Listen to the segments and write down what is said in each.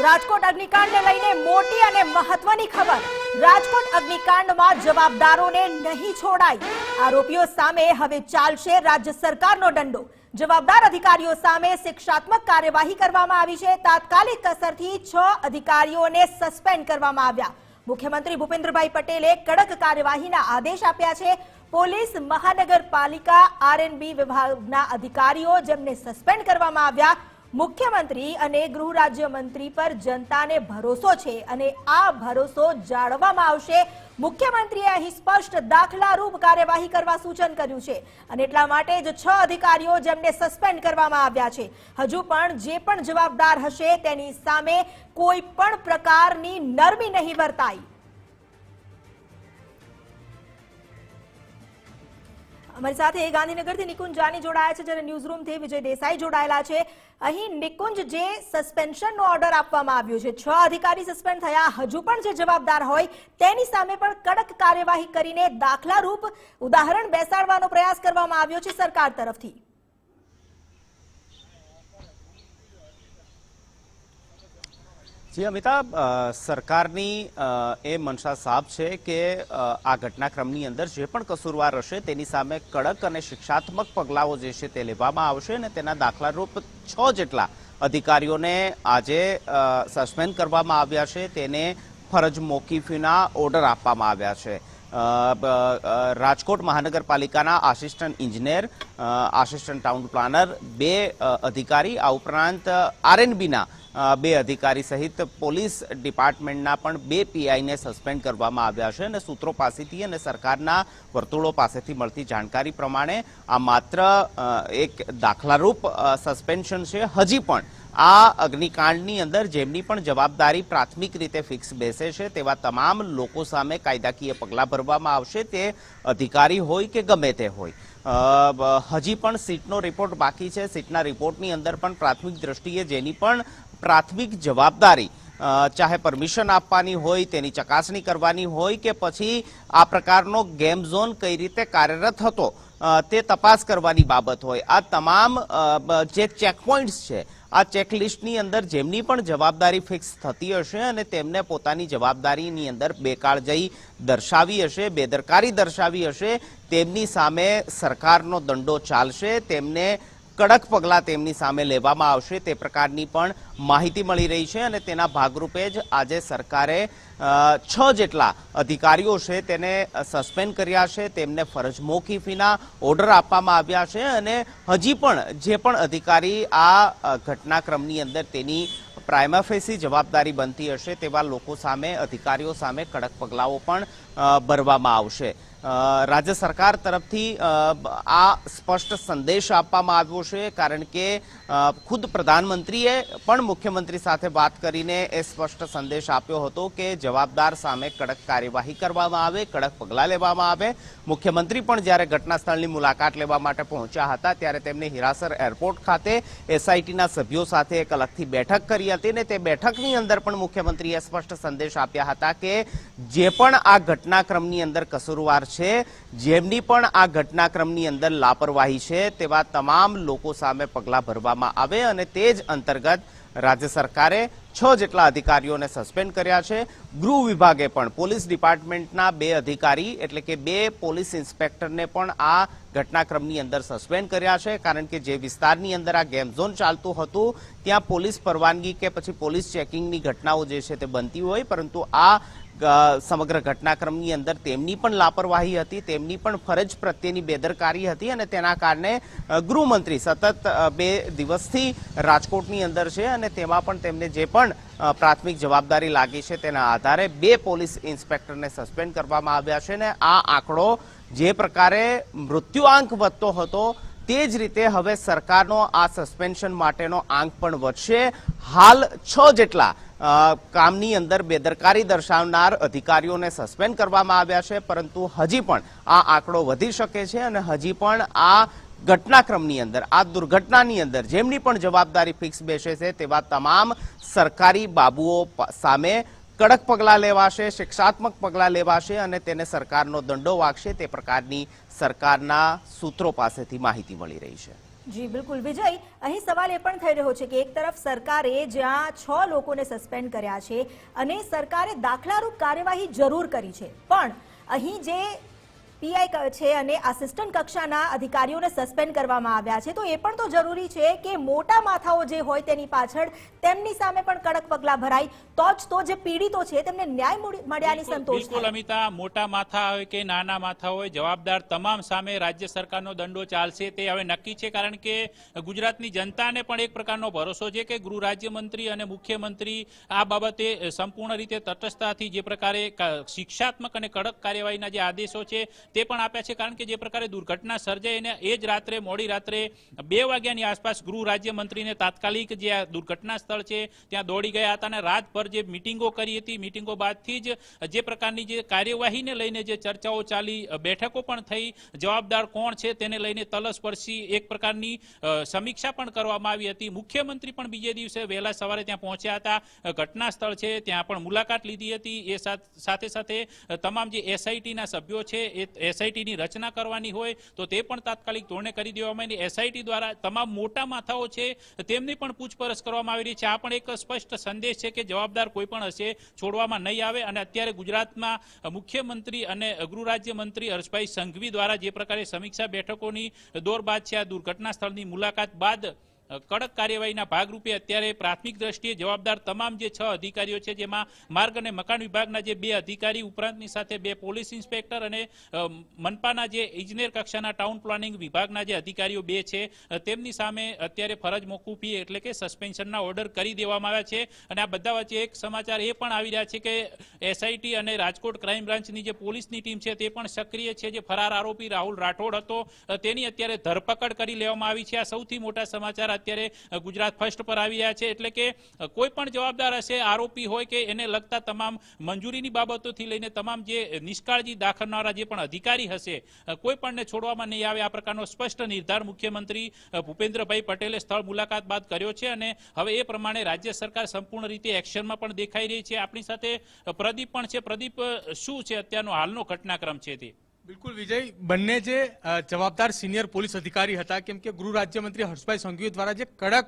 રાજકોટ અગ્નિકાંડને લઈને મોટી અને મહત્વની ખબર. રાજકોટ અગ્નિકાંડમાં જવાબદારોને નહીં છોડાય. આરોપીઓ સામે હવે ચાલશે રાજ્ય સરકારનો દંડો. જવાબદાર અધિકારીઓ સામે શિક્ષાત્મક કાર્યવાહી કરવામાં આવી છે. તાત્કાલિક અસરથી છ અધિકારીઓને સસ્પેન્ડ કરવામાં આવ્યા. મુખ્યમંત્રી ભૂપેન્દ્રભાઈ પટેલે કડક કાર્યવાહીના આદેશ આપ્યા છે. પોલીસ મહાનગરપાલિકા આરએનબી વિભાગના અધિકારીઓ જેમને સસ્પેન્ડ કરવામાં આવ્યા મુખ્યમંત્રી અને ગૃહ રાજ્યમંત્રી પર જનતાને ભરોસો છે અને આ ભરોસો જાળવવામાં આવશે. મુખ્યમંત્રીએ અહીં સ્પષ્ટ દાખલારૂપ કાર્યવાહી કરવા સૂચન કર્યું છે અને એટલા માટે જ છ અધિકારીઓ જેમને સસ્પેન્ડ કરવામાં આવ્યા છે. હજુ પણ જે પણ જવાબદાર હશે તેની સામે કોઈ પણ પ્રકારની નરમી નહીં વર્તાય. અમારી સાથે ગાંધીનગરથી નિકુંજ જાની જોડાયા છે, જ્યારે ન્યૂઝરૂમથી વિજય દેસાઈ જોડાયેલા છે. અહીં નિકુંજ જે સસ્પેન્શનનો ઓર્ડર આપવામાં આવ્યો છે, છ અધિકારી સસ્પેન્ડ થયા. હજુ પણ જે જવાબદાર હોય તેની સામે પણ કડક કાર્યવાહી કરીને દાખલારૂપ ઉદાહરણ બેસાડવાનો પ્રયાસ કરવામાં આવ્યો છે સરકાર તરફથી. જી, અમિતાભ સરકારની એ મનસા સાફ છે કે આ ઘટનાક્રમની અંદર જે પણ કસૂરવાર હશે તેની સામે કડક અને શિક્ષાત્મક પગલાઓ જે છે તે લેવામાં આવશે અને તેના દાખલારૂપ છ જેટલા અધિકારીઓને આજે સસ્પેન્ડ કરવામાં આવ્યા છે. તેને ફરજ મોકીફીના ઓર્ડર આપવામાં આવ્યા છે. રાજકોટ મહાનગરપાલિકાના assistant engineer assistant town planner, બે અધિકારી, આ ઉપરાંત આરએનબીના બે અધિકારી સહિત પોલીસ ડિપાર્ટમેન્ટના પણ બે પીઆઈને સસ્પેન્ડ કરવામાં આવ્યા છે અને સૂત્રો પાસેથી અને સરકારના વર્તુળો પાસેથી મળતી જાણકારી પ્રમાણે આ માત્ર એક દાખલારૂપ સસ્પેન્શન છે. હજી પણ આ અગ્નિકાંડની અંદર જેમની પણ જવાબદારી પ્રાથમિક રીતે ફિક્સ બેસે છે, તેવા તમામ લોકો સામે કાયદાકીય પગલાં ભરવામાં આવશે. તે અધિકારી હોય કે ગમે તે હોય. હજી પણ સીટનો રિપોર્ટ બાકી છે. સીટના રિપોર્ટની અંદર પણ પ્રાથમિક દ્રષ્ટિએ જેની પણ પ્રાથમિક જવાબદારી ચાહે પરમિશન આપવાની હોય, તેની ચકાસણી કરવાની હોય કે પછી આ પ્રકારનો ગેમ ઝોન કઈ રીતે કાર્યરત હતો. તે તપાસ કરવાની બાબત હોય. આ તમામ જે ચેકપોઇન્ટ્સ છે, આ ચેકલિસ્ટની અંદર જેમની પણ જવાબદારી ફિક્સ થતી હશે અને તેમને પોતાની જવાબદારીની અંદર બેકાળજઈ દર્શાવી હશે, બેદરકારી દર્શાવી હશે, તેમની સામે સરકારનો દંડો ચાલશે, તેમને કડક પગલાં તેમની સામે લેવામાં આવશે. તે પ્રકારની પણ માહિતી મળી રહી છે અને તેના ભાગરૂપે જ આજે સરકારે છ જેટલા અધિકારીઓ છે તેને સસ્પેન્ડ કર્યા છે. તેમને ફરજ મોકીફીના ઓર્ડર આપવામાં આવ્યા છે અને હજી પણ જે પણ અધિકારી આ ઘટનાક્રમની અંદર તેની પ્રાઇમાફેસી જવાબદારી બનતી હશે તેવા લોકો સામે, અધિકારીઓ સામે કડક પગલાઓ પણ ભરવામાં આવશે. રાજ્ય સરકાર તરફથી આ સ્પષ્ટ સંદેશ આપવામાં આવ્યો છે, કારણ કે ખુદ પ્રધાનમંત્રીએ પણ મુખ્યમંત્રી સાથે વાત કરીને એ સ્પષ્ટ સંદેશ આપ્યો હતો કે જવાબદાર સામે કડક કાર્યવાહી કરવામાં આવે, કડક પગલાં લેવામાં આવે. મુખ્યમંત્રી પણ જ્યારે ઘટના સ્થળની મુલાકાત લેવા માટે પહોંચ્યા હતા, ત્યારે તેમને હિરાસર એરપોર્ટ ખાતે એસઆઈટીના સભ્યો સાથે એક અલગથી બેઠક કરી હતી ને તે બેઠકની અંદર પણ મુખ્યમંત્રીએ સ્પષ્ટ સંદેશ આપ્યા હતા કે જે પણ આ ઘટનાક્રમની અંદર કસૂરવાર છે. જેમની પણ આ ઘટનાક્રમની અંદર લાપરવાહી છે તેવા તમામ લોકો સામે પગલાં ભરવામાં આવે અને તે જ અંતર્ગત રાજ્ય સરકારે છ જેટલા અધિકારીઓને સસ્પેન્ડ કર્યા છે. ગૃહ વિભાગે પણ પોલીસ ડિપાર્ટમેન્ટના બે અધિકારી એટલે કે બે પોલીસ ઇન્સ્પેક્ટરને પણ આ ઘટનાક્રમની અંદર સસ્પેન્ડ કર્યા છે. કારણ કે જે વિસ્તારની અંદર આ ગેમ ઝોન ચાલતું હતું, ત્યાં પોલીસ પરવાનગી કે પછી પોલીસ ચેકિંગની ઘટનાઓ જે છે તે બનતી હોય. પરંતુ આ સમગ્ર ઘટનાક્રમની અંદર તેમની પણ લાપરવાહી હતી, તેમની પણ ફરજ પ્રત્યેની બેદરકારી હતી અને તેના કારણે ગૃહમંત્રી સતત બે દિવસથી રાજકોટની અંદર છે અને તેમાં પણ તેમને જે પણ પ્રાથમિક જવાબદારી લાગી છે તેના આધારે બે પોલીસ ઇન્સ્પેક્ટરને સસ્પેન્ડ કરવામાં આવ્યા છે ને આ આંકડો જે પ્રકારે મૃત્યુઆંક વધતો હતો તે જ રીતે હવે સરકારનો આ સસ્પેન્શન માટેનો આંક પણ વધશે. હાલ છ જેટલા કામની અંદર બેદરકારી દર્શાવનાર અધિકારીઓને સસ્પેન્ડ કરવામાં આવ્યા છે, પરંતુ હજી પણ આ આંકડો વધી શકે છે અને હજી પણ આ ઘટનાક્રમની અંદર, આ દુર્ઘટનાની અંદર જેમની પણ જવાબદારી ફિક્સ બેસે છે તેવા તમામ સરકારી બાબુઓ સામે કડક પગલાં લેવાશે, શિક્ષાત્મક પગલાં લેવાશે અને તેને સરકારનો દંડો વાગશે તે પ્રકારની સરકારના સૂત્રો પાસેથી માહિતી મળી રહી છે. જી, બિલકુલ. વિજય, અહીં સવાલ એ પણ થઈ રહ્યો છે કે એક તરફ સરકારે જ્યાં છ લોકોને સસ્પેન્ડ કર્યા છે, અને સરકારે દાખલારૂપ કાર્યવાહી જરૂર કરી છે. પણ અહીં જે પીઆઈ છે અને આસિસ્ટન્ટ કક્ષાના અધિકારીઓને સસ્પેન્ડ કરવામાં આવ્યા છે. તો એ પણ તો જરૂરી છે કે મોટા માથાઓ જે હોય તેની પાછળ તેમની સામે પણ કડક પગલાં ભરાય. તો જ તો જે પીડિતો છે તેમને ન્યાય મળ્યાની સંતોષ બિલકુલ અમિતા મોટા માથા હોય કે નાના માથા હોય જવાબદાર તમામ સામે રાજ્ય સરકારનો દંડો ચાલશે તે હવે નક્કી છે કારણ કે ગુજરાતની જનતાને પણ એક પ્રકારનો ભરોસો છે કે ગૃહ રાજ્યમંત્રી અને મુખ્યમંત્રી આ બાબતે સંપૂર્ણ રીતે તટસ્થતાથી જે પ્રકારે શિક્ષાત્મક અને કડક કાર્યવાહીના જે આદેશો છે તે પણ આપ્યા છે, કારણ કે જે પ્રકારે દુર્ઘટના સર્જાઈ અને એ જ રાત્રે, મોડી રાત્રે બે વાગ્યાની આસપાસ ગૃહ રાજ્યમંત્રીને તાત્કાલિક જે આ દુર્ઘટના સ્થળ છે, ત્યાં દોડી ગયા હતા અને રાતભર જે મિટિંગો કરી હતી, મિટિંગો બાદથી જ જે પ્રકારની જે કાર્યવાહીને લઈને જે ચર્ચાઓ ચાલી બેઠકો પણ થઈ, જવાબદાર કોણ છે તેને લઈને તલસ્પર્શી એક પ્રકારની સમીક્ષા પણ કરવામાં આવી હતી. મુખ્યમંત્રી પણ બીજે દિવસે વહેલા સવારે ત્યાં પહોંચ્યા હતા ઘટના સ્થળ છે, ત્યાં પણ મુલાકાત લીધી હતી. એ સાથે સાથે તમામ જે એસઆઈટીના સભ્યો છે, એ એસઆઈટીની રચના કરવાની હોય તો તે પણ તાત્કાલિક ધોરણે કરી દેવામાં આવી. એસઆઈટી દ્વારા તમામ મોટા માથાઓ છે તેમની પણ પૂછપરછ કરવામાં આવી રહી છે. આ પણ એક સ્પષ્ટ સંદેશ છે કે જવાબદાર કોઈ પણ હશે છોડવામાં નહીં આવે અને અત્યારે ગુજરાતમાં મુખ્યમંત્રી અને ગૃહરાજ્યમંત્રી હર્ષભાઈ સંઘવી દ્વારા જે પ્રકારે સમીક્ષા બેઠકોની દોર બાદ છે આ દુર્ઘટના સ્થળની મુલાકાત બાદ કડક કાર્યવાહીના ભાગરૂપે અત્યારે પ્રાથમિક દ્રષ્ટિએ જવાબદાર તમામ જે છ અધિકારીઓ છે, જેમાં માર્ગ અને મકાન વિભાગના જે બે અધિકારી, ઉપરાંતની સાથે બે પોલીસ ઇન્સ્પેક્ટર અને મનપાના જે ઇજનેર કક્ષાના ટાઉન પ્લાનિંગ વિભાગના જે અધિકારીઓ બે છે તેમની સામે અત્યારે ફરજ મોકૂફી એટલે કે સસ્પેન્શનના ઓર્ડર કરી દેવામાં આવ્યા છે. અને આ બધા વચ્ચે એક સમાચાર એ પણ આવી રહ્યા છે કે એસઆઈટી અને રાજકોટ ક્રાઇમ બ્રાન્ચની જે પોલીસની ટીમ છે, તે પણ સક્રિય છે, જે ફરાર આરોપી રાહુલ રાઠોડ હતો. તેની અત્યારે ધરપકડ કરી લેવામાં આવી છે. આ સૌથી મોટા સમાચાર અત્યારે ગુજરાત ફર્સ્ટ પર આવી રહ્યા છે. એટલે કે કોઈ પણ જવાબદાર હશે, આરોપી હોય કે એને લગતા તમામ મંજૂરીની બાબતોથી લઈને તમામ જે નિષ્કાળજી દાખવનારા જે પણ અધિકારી હશે કોઈ પણને છોડવામાં નહીં આવે. આ પ્રકારનો સ્પષ્ટ નિર્ધાર મુખ્યમંત્રી ભૂપેન્દ્રભાઈ પટેલે સ્થળ મુલાકાત બાદ કર્યો છે અને હવે એ પ્રમાણે રાજ્ય સરકાર સંપૂર્ણ રીતે એક્શનમાં પણ દેખાઈ રહી છે. આપણી સાથે પ્રદીપ પણ છે. પ્રદીપ શું છે અત્યારનો હાલનો ઘટનાક્રમ છે તે? બિલકુલ, વિજય. બંને જે જવાબદાર સિનિયર પોલીસ અધિકારી હતા, કેમ કે ગૃહ રાજ્યમંત્રી હર્ષભાઈ સંઘવી દ્વારા જે કડક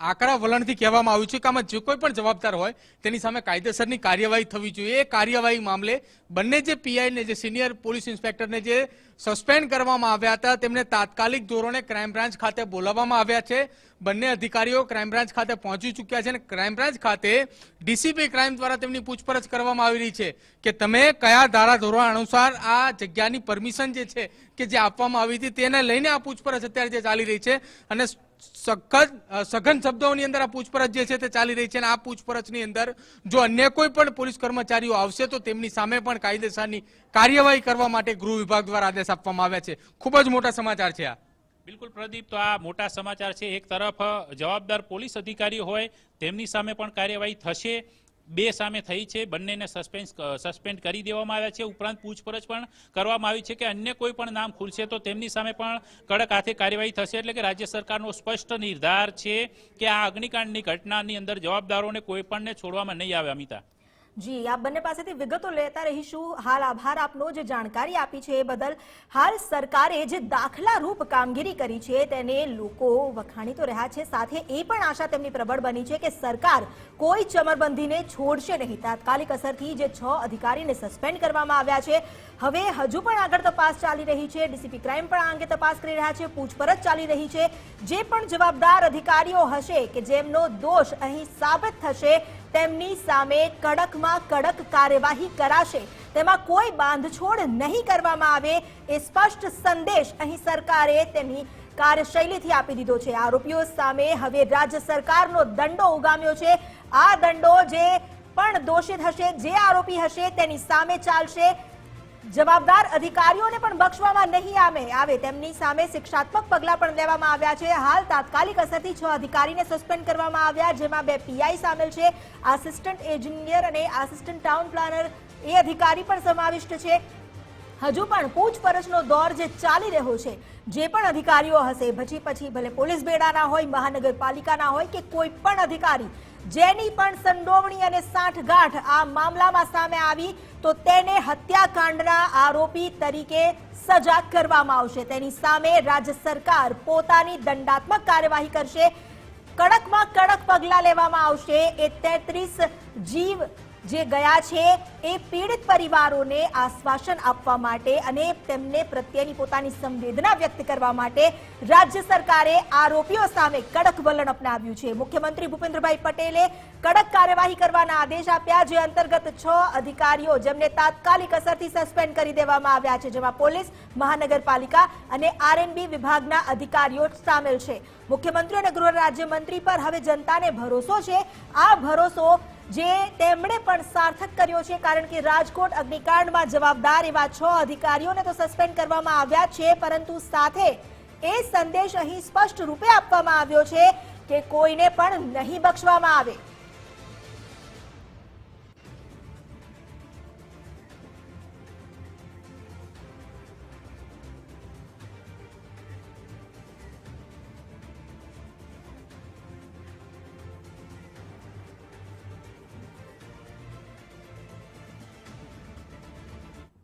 આકરા વલણથી કહેવામાં આવ્યું છે કે આમાં જે કોઈ પણ જવાબદાર હોય, તેની સામે કાયદેસરની કાર્યવાહી થવી જોઈએ. એ કાર્યવાહી મામલે બંને જે પીઆઈને જે સિનિયર પોલીસ ઇન્સ્પેક્ટરને જે સસ્પેન્ડ કરવામાં આવ્યા હતા, તેમને તાત્કાલિક ધોરણે ક્રાઇમ બ્રાન્ચ ખાતે બોલાવવામાં આવ્યા છે. બંને અધિકારીઓ ક્રાઇમ બ્રાન્ચ ખાતે પહોંચી ચૂક્યા છે અને ક્રાઇમ બ્રાન્ચ ખાતે ડીસીપી ક્રાઇમ દ્વારા તેમની પૂછપરછ કરવામાં આવી રહી છે કે તમે કયા ધારા ધોરણ અનુસાર આ જગ્યાની પરમિશન જે છે કે જે આપવામાં આવી હતી, તેને લઈને આ પૂછપરછ અત્યારે જે ચાલી રહી છે. અને સખત સઘન શબ્દોની અંદર આ પૂછપરછ જે છે તે ચાલી રહી છે અને આ પૂછપરછની અંદર જો અન્ય કોઈ પણ પોલીસ કર્મચારીઓ આવશે તો તેમની સામે પણ કાયદેસરની કાર્યવાહી કરવા માટે ગૃહ વિભાગ દ્વારા આદેશ આપવામાં આવ્યા છે. ખૂબ જ મોટા સમાચાર છે આ. બિલકુલ પ્રદીપ, તો આ મોટા સમાચાર છે. એક તરફ જવાબદાર પોલીસ અધિકારી હોય, તેમની સામે પણ કાર્યવાહી થશે. બે સામે થઈ છે. બંનેને સસ્પેન્સ સસ્પેન્ડ કરી દેવામાં આવ્યા છે. ઉપરાંત પૂછપરછ પણ કરવામાં આવી છે કે અન્ય કોઈ પણ નામ ખુલશે તો તેમની સામે પણ કડક હાથે કાર્યવાહી થશે એટલે કે રાજ્ય સરકારનો સ્પષ્ટ નિર્ધાર છે કે આ અગ્નિકાંડની ઘટનાની અંદર જવાબદારોને કોઈ પણને છોડવામાં નહીં આવે, અમિતા. જી, આપ બંને પાસેથી વિગતો લેતા રહીશું. હાલ આભાર આપનો જે જાણકારી આપી છે એ બદલ. હાલ સરકારે જે દાખલારૂપ કામગીરી કરી છે તેને લોકો વખાણી તો રહ્યા છે. સાથે એ પણ આશા તેમની પ્રબળ બની છે કે સરકાર કોઈ ચમરબંધીને છોડશે નહીં. તાત્કાલિક અસરથી જે છ અધિકારીને સસ્પેન્ડ કરવામાં આવ્યા છે. હવે હજુ પણ આગળ તપાસ ચાલી રહી છે. ડીસીપી ક્રાઇમ પણ આ અંગે તપાસ કરી રહ્યા છે. પૂછપરછ ચાલી રહી છે. જે પણ જવાબદાર અધિકારીઓ હશે કે જેમનો દોષ અહીં સાબિત થશે તેમની સામે કડકમાં કડક કાર્યવાહી કરાશે. તેમાં કોઈ બાંધછોડ નહીં કરવામાં આવે એ સ્પષ્ટ સંદેશ અહીં સરકારે તેમની કાર્યશૈલીથી આપી દીધો છે. આરોપીઓ સામે હવે રાજ્ય સરકારનો દંડો ઉગામ્યો છે. આ દંડો જે પણ દોષિત હશે, જે આરોપી હશે, તેની સામે ચાલશે. જવાબદાર અધિકારીઓને પણ બક્ષવામાં નહીં આવે આવે. તેમની સામે શિક્ષાત્મક પગલાં પણ લેવામાં આવ્યા છે. હાલ તાત્કાલિક અસરથી છ અધિકારીને સસ્પેન્ડ કરવામાં આવ્યા, જેમાં બે પીઆઈ સામેલ છે. આસિસ્ટન્ટ એન્જિનિયર અને આસિસ્ટન્ટ ટાઉન પ્લાનર એ અધિકારી પણ સમાવિષ્ટ છે. હજુ પણ પૂછપરછનો દોર જે ચાલી રહ્યો છે, જે પણ અધિકારીઓ હશે પછી પછી ભલે પોલીસ બેડાના હોય, મહાનગરપાલિકાના હોય કે કોઈ પણ અધિકારી જેની પણ સંડોવણી અને સાંઠગાંઠ આ મામલામાં સામે આવી, તો તેને હત્યાકાંડના આરોપી તરીકે સજા કરવામાં આવશે. તેની સામે રાજ્ય સરકાર પોતાની દંડાત્મક કાર્યવાહી કરશે. કડકમાં કડક પગલાં લેવામાં આવશે. એ તેત્રીસ જીવ જે ગયા છે એ પીડિત પરિવારોને આશ્વાસન આપવા માટે અને તેમને પ્રત્યેની પોતાની સંવેદના વ્યક્ત કરવા માટે રાજ્ય સરકારે આરોપીઓ સામે કડક વલણ અપનાવ્યું છે. મુખ્યમંત્રી ભૂપેન્દ્રભાઈ પટેલે કડક કાર્યવાહી કરવાના આદેશ આપ્યા, જે અંતર્ગત છ અધિકારીઓ જેમને તાત્કાલિક અસરથી સસ્પેન્ડ કરી દેવામાં આવ્યા છે, જેમાં પોલીસ, મહાનગરપાલિકા અને આરએનબી વિભાગના અધિકારીઓ સામેલ છે. મુખ્યમંત્રી અને ગૃહ રાજ્યમંત્રી પર હવે જનતાને ભરોસો છે. આ ભરોસો જે તેમણે પણ સાર્થક કર્યો છે, કારણ કે રાજકોટ અગ્નિકાંડમાં જવાબદાર એવા છ અધિકારીઓને તો સસ્પેન્ડ કરવામાં આવ્યા છે, પરંતુ સાથે એ સંદેશ અહીં સ્પષ્ટ રૂપે આપવામાં આવ્યો છે કે કોઈને પણ નહીં બક્ષવામાં આવે.